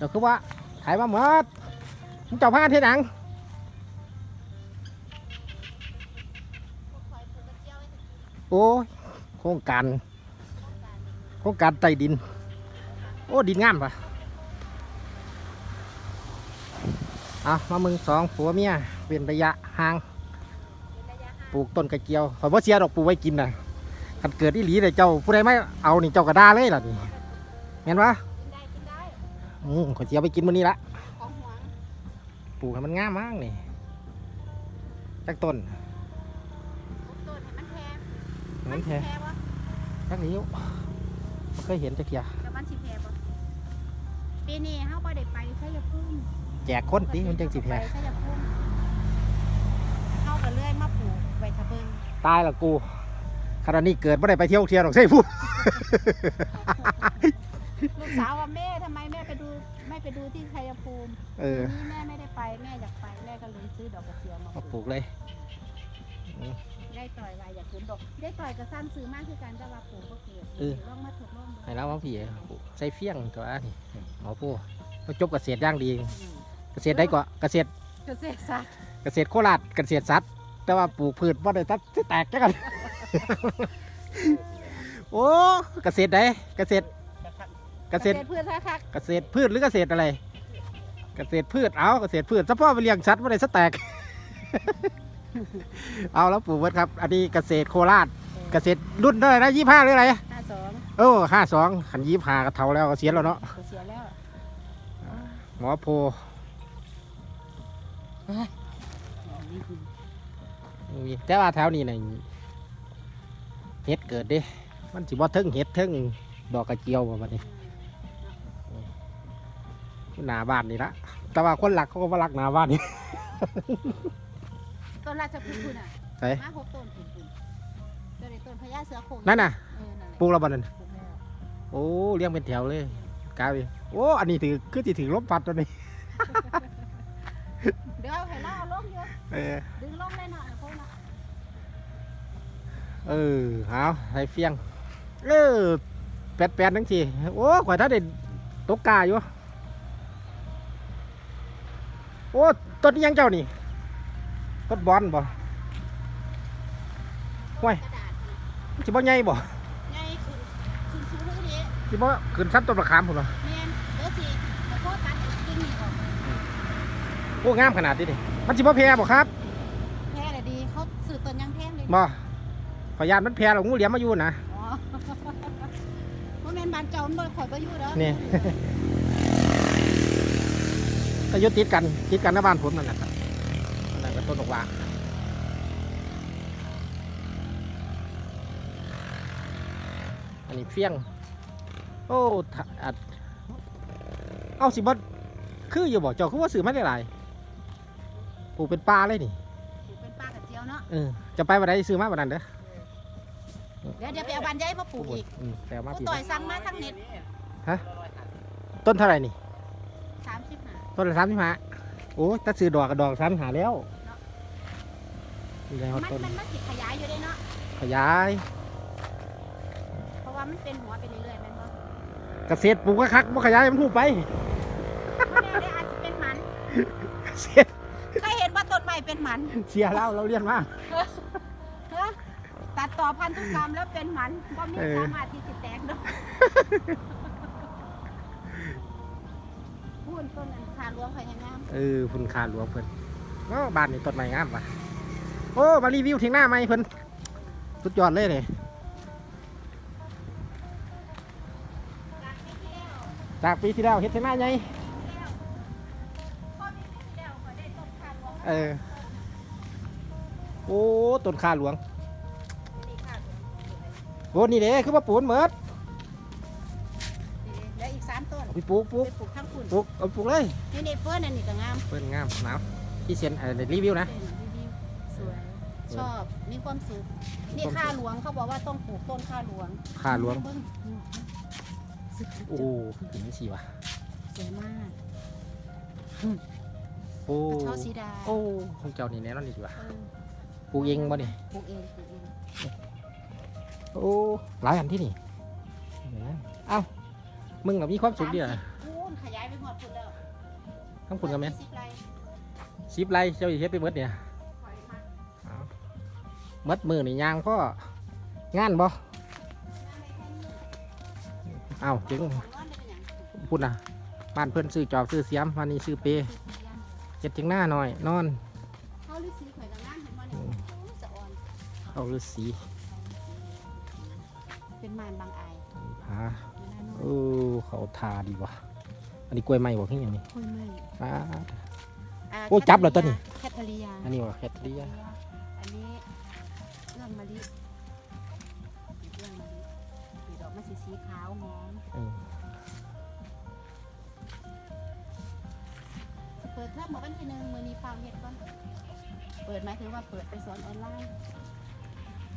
เดี๋ยวคือว่าขายมาหมดมึงเจ้าพาเท่หนังโอ้โครงการโครงการใต้ดิน โอ้ ดินงามปะเอามามึงสองผัวเมียเป็นระยะห่างปลูกต้นกระเจียวข่อยบ่เสียดอกปลูกไว้กินนะคันเกิดอีหลีเลยเจ้าผู้ใดไม่เอานี่เจ้ากระดาเลยล่ะนี่เห็นปะ อืมข่อยสิเจียวไปกินมื้อนี้ละของหวงปลูกให้มันงามมากนี่จักต้นทุกต้นให้มันแพงมันแท้แพงวะจักนี้บ่เคยเห็นจักเทียแต่มันสิแพงวะปีนี้เฮาบ่ได้ไปชัยภูมิแจกคนติมันจังสิแพ้ไปชัยภูมิเฮาก็เลื่อยมาปลูกไว้ทะเบิงตายละกูขณะนี้เกิดไม่ได้ไปเที่ยวเที่ยวหรอกใช่พูด ลูกสาวว่าแม่ทำไมแม่ไปดู ไม่ไปดูที่ชัยภูมิเออปีนี้แม่ไม่ได้ไปแม่อยากไปแม่ก็เลยซื้อดอกกระเจียวมามาปปลูลูกกเลยได้ต่อยว่าอยากปลูกดอกได้ต่อยก็สร้างซื้อมากคือกันแต่ว่าปลูกก็เกิดเออลองมาทดลองดูให้เรามาพี่ปลูกใส่เฟี้ยงตัวนี้หมอผู้เราจบเกษตรอย่างดีเกษตรได้กว่าเกษตรเกษตรศาสตร์เกษตรโคราชเกษตรสัตว์ แต่ว่าปลูกพืชว่าได้ตัดสิแตกจังกัน โอ้เกษตรใดเกษตร เกษตรพืชคักเกษตรพืชหรือเกษตรอะไร เกษตรพืชเอาเกษตรพืชเฉพาะไปเลี้ยงสัตว์ว่าได้สแตก เอาแล้วปลูกไว้ครับ อันนี้เกษตรโคราชๆเกษตรรุ่นเท่าไหร่นะยี่ห้าหรืออะไรห้าสองโอ้ห้าสองขันยี่ห้ากระเทาแล้วก็เสียแล้วเนาะเสียแล้วหมอโพมีแต่ว่าแถวนี้น่ะเห็ดเกิดเด้มันสิบ่เทิงเห็ดเทิงดอกกระเจียวบ่บัดนี้ หน้าบ้านนี่ละแต่ว่าคนหลักเขาก็บ่รักหน้าบ้านนี่ต้นราชพฤกษ์คุณอะใส่มาหกต้นคุณคุณต้นนี้ต้นพญาเสือโคร่งนั่นน่ะเออนั่นแหละปลูกแล้วบ่นั่นปลูกแล้วโอ้เลี้ยงเป็นแถวเลยกลายเป็นโอ้อันนี้ถือคือสิถือลมพัดตัวนี้เดี๋ยวให้เราเอาลงเยอะเออดึงลงได้หน่อยนะพวกน่ะเออเอาใส่เฟียงเออแปดแปดทั้งทีโอ้ข่อยถ้าได้ตกกาอยู่ โอ้ต้นนี้ยังเจ้านี่ต้นบอลบ่ห้วยกระดาษนี่มันสิบ่ใหญ่บ่ไงขึ้นขึ้นสูงเท่านี้สิบ่ขึ้นชั้นต้นมะขามพุ่นบ่แม่นเดี๋ยวสิแล้วก็ตัดกิ่งนี่ออกโอ้งามขนาดนี้ดิมันสิบ่แพ้บ่ครับแพ้เลยดีเขาสื่อต้นยังแพงเลยบ่ขอยยานมันแพ้หรอกงูเหลี่ยมมาอยู่นะอ๋อเพราะแม่นบ้านเจ้ามันบ่ข่อยบ่อยู่เด้อนี่ ก็อยุติดกันติดกันในบ้านผมนั่นแหละครับนั่นก็ต้นบอกว่าอันนี้เฟี้ยง โอ้ถะอัดเอาสิบดคืออยู่บอกเจ้าคือว่าสื่อไม่ได้หลายปลูกเป็นปลาเลยนี่ปลูกเป็นป้ากระเจียวเนาะเออจะไปวันไหนซื้อมาวันนั้นเด้อเดี๋ยวเดี๋ยวไปเอาบ้านใหญ่มาปลูกอีกอืมแต่เอามากูปีต่อยสั่งมาทั้งเน็ตต้นเท่าไหร่นี่35 ต้นละสามสิบห้าโอ้ยถ้าซื้อดอกกับดอกสามสิบห้าแล้วนี่แล้วมันต้นมันมันสิขยายอยู่ได้เนาะ ขยาย เพราะว่ามันเป็นหัวไปเรื่อยๆแม่นบ่เกษตรปลูกก็คักบ่ขยายมันพูดไปมันแน่ได้อาจจะเป็นหมันเกษตรเคยเห็นว่าต้นไม้เป็นหมันเสียแล้วเราเรียนมา เฮ้อตัดต่อพันธุกรรมแล้วเป็นหมันบ่มีเออ สามารถที่สิแตกดอก พูนต้นนั้นขาหลวงข่อยยังงามเออพุ่นคาหลวงเพิ่นโอ้บ้านนี่ต้นไม้งามป่ะโอ้มารีวิวเทียงหน้าไหมเพิ่นสุดยอดเลยเลยจากปีที่แล้วจากปีที่แล้วเฮ็ดเทียงหน้าไงพอปีที่แล้วข่อยได้ต้นขาหลวงเออโอ้ต้นคาหลวงนี่ขาหลวงโอ้นี่เด้คือว่าปลูกเหมิดนี่แล้วอีกสามต้น เอาไปปลูกปลูก ไปปลูกทั้งคุณ ปลูกเอาไปปลูกเลยนี่ในเฟิร์นอันนี้ก็งามเพิ่นงามหนาวที่เซียนเออรีวิวนะ เป็นรีวิวสวย ชอบมีความสุขนี่ข้าหลวงเขาบอกว่าต้องปลูกต้นข้าหลวงคาหลวง เบิ่งโอ้คือถึงนี่สิวะสวยมากโอ้กระเช้าสีดาโอ้ของเจ้านี่แน่นอนดีว่ะเออปลูกเองบ่นี่ปลูกเองปลูกเองโอ้หลายอันที่นี่เอ้ามึงก็มีความสุขดีสาอะ ทั้งคุณกับแม่นสิบไร่สิบไรเจ้าอีเฮ็ดไปเบิดเนี่ยข่อยมักเอาหมัดมือนี่ยางพ่องานบ่น้ำในแค่นี้เอ้าจึงของนอนได้เป็นหยังพูดนะบ้านเพิ่นซื้อจอบซื้อเสียมวันนี้ซื้อเปสิบปียังเจ็ดถึงหน้าหน่อย นอนเขาฤาษีข่อยกับงานเห็นบ่เนี่ยโอ้สะอ่อนเอาฤาษีเป็นมารบางอายหาอยู่หน้านู่นเออเขาทาดีว่ะ อันนี้กล้วยไม้บ่ขึ้นอหย่างนี้คุยไม่ป้าดาโอ้จับแล้วตัวนี้แคทเธอรียาอันนี้ว่าแคทเรียอันนี้เอื้องมะลิเอื้องมะลิสีดอกมันสีสีขาวหอมเออเปิดเทอมมาวันที่หนึ่งมือนี้ฟังเฮ็ดก่อนเปิดหมายถึงว่าเปิดไปสอนออนไลน์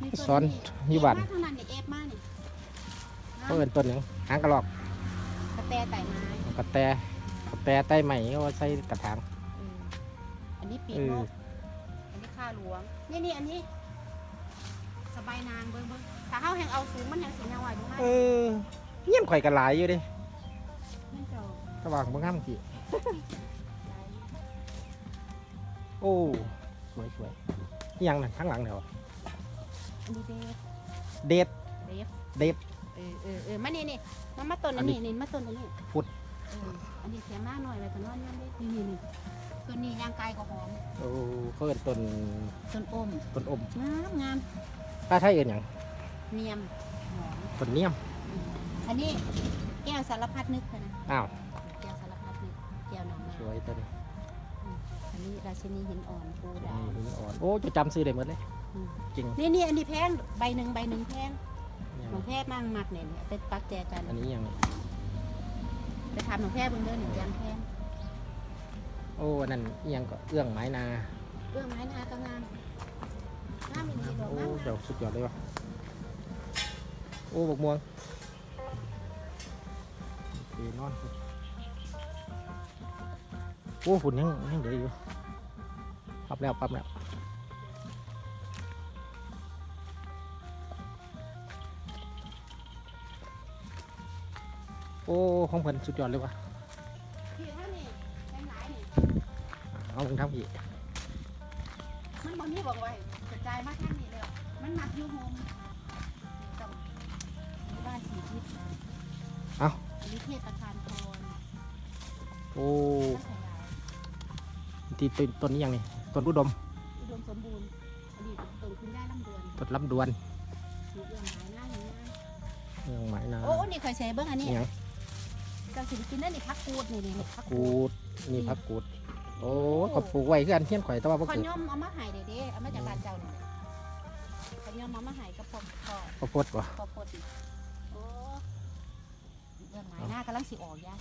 มีตัวสอนอยู่บ้านเอฟมาเท่านั้นเนี่ยเอฟมาเนี่ยเขาเอิ้นต้นหยังหางกระรอกกระแตไต่ไม้ กระแตกระแตใต้ใหม่ก็ใส่กระถางเอออันนี้ปีกเออ นกอันนี้ข้าหลวง นี่นี่อันนี้ สบายนางเบิ้งเบิ้งถ้าเฮาแหงเอาสูงมันแหงสีนาวายดูไหมเออเงี้ยนข่อยกันหลายอยู่เดิมันเจ้าระหว่างบ่งามกี่โอ้สวยสวยนี่ยังนั่นข้างหลังเดี๋ยวอันนี้เดฟเดทเดฟเดท เออเออเออมานี่นี่มามาต้นอัอันนนี้ นี้นี่มาต้นอันนี้พุดเอออันนี้เสียมากหน่อยไปตอนนั้นนั่นดินี่นี่นี่ต้นนี้ยางไกลก็หอมโอ้เขาเอิ้นต้นต้นอมต้นอมงามงามถ้าไทยเอิ้นหยังเนียมหอมต้นเนียมอืมอันนี้แก้วสารพัดนึกค่ะนะอ้าวแก้วสารพัดนึกแก้วหนองสนาวยตัวนี้อันนี้ราชินีหินอ่อนปูดานี่หินอ่อนโอ้จะจำซื้อได้หมดเลยอืมจริงนี่นี่อันนี้แพงใบหนึ่งใบหนึ่งแพงเนี่ยหลวงแพทย์มั่งมักเนี่ยเนี่ยเอาไปปักแจกันอันนี้ยัง ไปทำหลวงแพทย์เบิ่งเด้อหนึ่งยันแพงโอ้อันนั่นอิหยังก็เอื้องไม้นาเรื่องไม้นากำงามงามอีดีดอกโอ้งามเดี๋ยวสุดยอดเลยวะโอ้บกม่วงโอเคนอนโอ้ฝุ่นยังยังเหลืออยู่ปรับแล้วปรับแล้ว โอ้ของเพิ่นสุดยอดเลยวะพี่เท่านี่แพงหลายนี่เอาถึงทำอีกมันบ่มีบอกไว้กระจายมาทางนี้แล้วมันมักอยู่โฮมกับบ้านสีทิศอันนี้เทศประธานพรโอ้ขยายที่ต้นต้นนี้ยังนี่ต้นอุดมอุดมสมบูรณ์อดีตต้นคุณย่าลำดวนต้นลำดวนสีเอื้องหายหน้าหนึ่งหน้าเอื้องไม้นาโอ้โอ้นี่เคยใช้เบิ้งอันนี้ อิหยัง เจ้าสิกินได้นี่พักกูดนี่นี่นี่พักกูดนี่พักกูด โอ้ขอยปลูกไว้คืออันเทียนข่อยแต่ว่าบ่ขเกิดย่อมเอามาใหายเด้ๆเอามาจากบ้านเจ้านี่ขย่อมเอามาใหายกับพ่อพ่อข้าวโพดบ่พ่อพดนี่โอ้เรื่องหมายหน้ากำลังสิออกยาย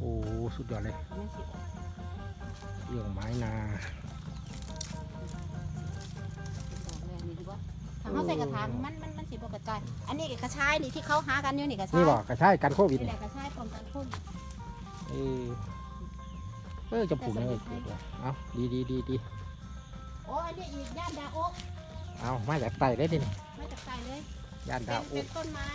โอ้สุดยอดเลยกำลังสิออกเรื่องไม้นา ออกเลยนี่ดีกว่า ถ้าเขาใส่กระถางมันมันมันสิบ่กระจายอันนี้กระชายนี่ที่เขาหากันอยู่นี่กระชายนี่บ่กระชายกันโควิดนี่แหนี่ละกระชายป้องกันโควิดเออเออจะปลูกยังไงปลูกวะเอาดีดีดีดีโอ้อันนี้อีกย่านดาโอกเอามาจากไต่เลยดินี่มาจากใต้เลยย่านเป็ดานวอุเป็นต้นไม้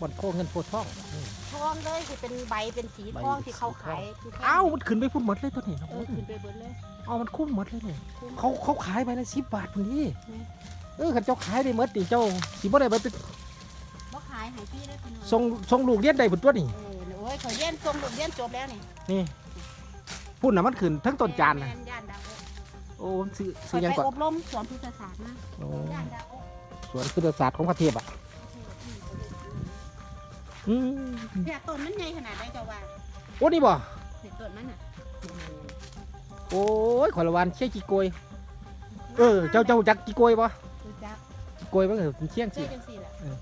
บนโคเงินโพธิ์ทองอืมทองเลยสิเป็นใบเป็นสีใบทองที่เขาขายที่แท่งเอ้ามันขึ้นไปพุ่นหมดเลยตัวนี้เออขึ้นไปเบิดเลยเอามันคุ้มหมดเลยนี่คุ้มเขาเขาขายใบละสิบบาทพุ่นนี่อืม เออขันเจ้าขายได้หมดดิเจ้าสิบ่ได้ไปเป็นบ่ขายให้พี่ได้อพี่น้องส่งส่งลูกเรียนได้พุ่นตัวนี่เออโอ้ยเขาเรียนทรงลูกเรียนจบแล้วนี่นี่พุ่นน่ะมันขึ้นทั้งต้นจานนะแม่ย่านดาโอกโอ้มันซื้อเคซื้อยยังไปก่อนอบรมสอนพุทธศาสตร์มาโอ้ย่านดาโอกสวนพุทธศาสตร์ของพระเทพอะอืมเนี่ยต้นมันใหญ่ขนาดไหนเจ้าว่าโอ้นี่บ่เนี่ยต้นมันน่ะโอ้ยขอละวันเชี่ยกี่โกยเออเจ้าเจ้าจักกี่โกยบ่รู้จั กกี่โกยบ่เออเป็นเชี่ยงเชื่สิอจังซี่แหละเออ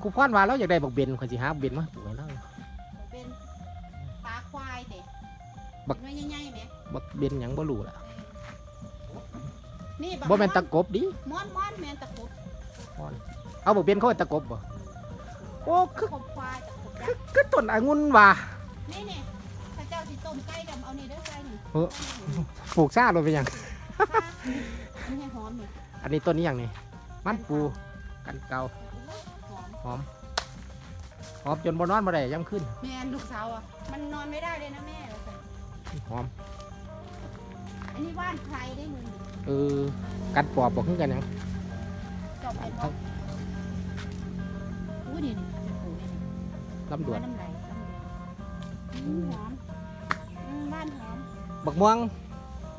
ครูพ่อนว่าแล้วอยากได้บักเบนข่อยสิหาบักเบนมาปลูกให้เรา เป็นปลาควายเด็บัก น้อยใหญ่ๆไหมบักเบนหยังบ่รู้ล่ะนี่บ่แม่นตะกบดิม้อนม้อนแม่นตะกบเอาบักเบนเขาเป็นตะกบบ่โอ้คือตะกบควายตะกบยัคืกอษ์คือต้นองุ่นว่ะ นี่นี่ถ้าเจ้าสิต้มไก่ดำเอานี่เด้อไก่นี่เออ ปลูกซ่าเลยเป็นหยัง นี่ให้หอมนี่อันนี้ต้นนี้หยังนี่มันปูกันเกาหอมหอมหอมจนบ่นอนบ่ได้ย่ำขึ้นแม่ลูกสาวอะมันนอนไม่ได้เลยนะแม่ว่าซั่นหอม อันนี้บ้านใครได้มึงเออกัดปอบบอกขึ้นกันหยังจบเป็นบ่อู้นี่นี่จะปลูกนี่นี่ลำดวนน้ำไหลน้ำไหลอืมหอมอืมบ้านหอมบักม่วง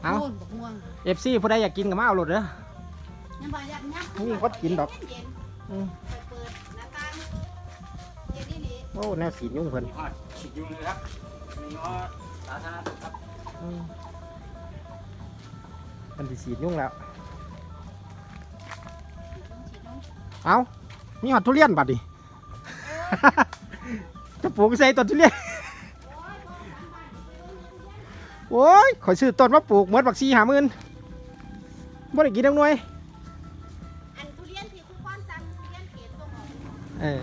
เอา โน่นบักม่วงเอฟซีผู้ใดอยากกินก็มาเอาโลดเด้อ ยังบ่อยากยักนี่คนกินดอก เย็นอืมๆไปเปิดหน้าต่างเย็นนี่นี่โอ้แนวสียุ่งเพิ่นมีฮอดฉีดยุงเลยครับมีฮอดสาธารณสุขครับอืมมันสิสียุ่งแล้วฉีดน้องเอามีหอดทุเรียนบัดดิ จะปลูกใส่ต้นทุเรียน โอ้ยข่อยซื้อต้นมาปลูกเหมือนบักซีหาหมื่นบ่ได้กินทั้งหน่วยอันทุเรียนที่คุณป้อนสั่งทุเรียนเกรดส่งออกเออ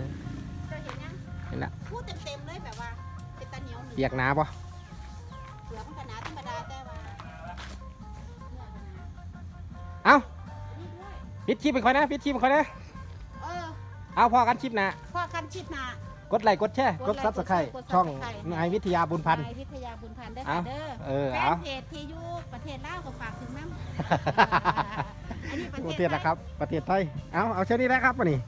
เจะเห็นยังเห็นละพูดเต็มๆเลยแบบว่าเป็นตาเหนียวหนึ่งเปียกหนาปะเสือมันก็หนาธรรมดาแต่ว่าเนื้อมันหนาเอ้านี่ด้วยปิดคลิปไปค่อยนะปิดคลิปไปค่อยนะเออเอาพอกันคลิปหนะ พ่อคันชิดหนา กดไลค์กดแชร์กกดดไลค์ซับสไครต์กด Subscribe ช่องกดนายวิทยาบุญพันธ์ นายวิทยาบุญพันธ์ได้อเอาค่ะเด้อเออแฟเอานเพจที่อยู่ประเทศลาวก็ฝากถึงน้ำ อันนี้ประประเทเทศศนะครับ ประเทศไทย เอาเอาเช่นนี้นะครับวันนี้